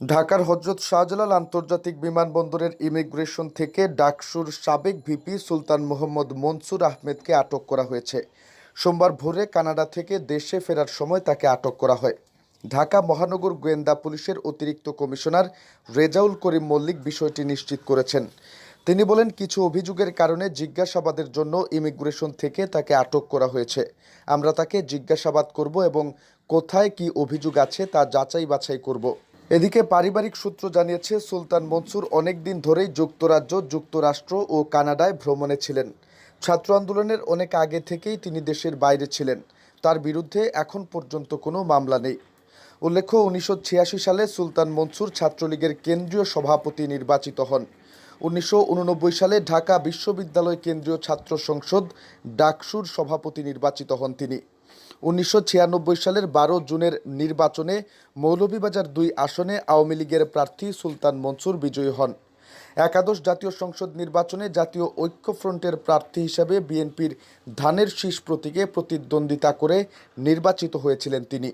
ঢাকার হজরত শাহজালাল আন্তর্জাতিক বিমানবন্দরের ইমিগ্রেশন থেকে ডাকসুর সাবেক ভিপি সুলতান মোহাম্মদ মনসুর আহমেদকে আটক করা হয়েছে। সোমবার ভোরে কানাডা থেকে দেশে ফেরার সময় তাকে আটক করা হয়। ঢাকা মহানগর গোয়েন্দা পুলিশের অতিরিক্ত কমিশনার রেজাউল করিম মল্লিক বিষয়টি নিশ্চিত করেছেন। তিনি বলেন, কিছু অভিযোগের কারণে জিজ্ঞাসাবাদের জন্য ইমিগ্রেশন থেকে তাকে আটক করা হয়েছে। আমরা তাকে জিজ্ঞাসাবাদ করব এবং কোথায় কি অভিযোগ আছে তা যাচাই বাছাই করব। এদিকে পারিবারিক সূত্র জানিয়েছে, সুলতান মনসুর অনেকদিন ধরেই যুক্তরাজ্য, যুক্তরাষ্ট্র ও কানাডায় ভ্রমণে ছিলেন। ছাত্র আন্দোলনের অনেক আগে থেকেই তিনি দেশের বাইরে ছিলেন। তার বিরুদ্ধে এখন পর্যন্ত কোনো মামলা নেই। উল্লেখ্য, উনিশশো ছিয়াশি সালে সুলতান মনসুর ছাত্রলীগের কেন্দ্রীয় সভাপতি নির্বাচিত হন। উনিশশো উননব্বই সালে ঢাকা বিশ্ববিদ্যালয় কেন্দ্রীয় ছাত্র সংসদ ডাকসুর সভাপতি নির্বাচিত হন তিনি। উনিশশো ছিয়ানব্বই সালের বারো জুনের নির্বাচনে মৌলভীবাজার দুই আসনে আওয়ামী লীগের প্রার্থী সুলতান মনসুর বিজয়ী হন। একাদশ জাতীয় সংসদ নির্বাচনে জাতীয় ঐক্যফ্রন্টের প্রার্থী হিসাবে বিএনপির ধানের শীষ প্রতীকে প্রতিদ্বন্দ্বিতা করে নির্বাচিত হয়েছিলেন তিনি।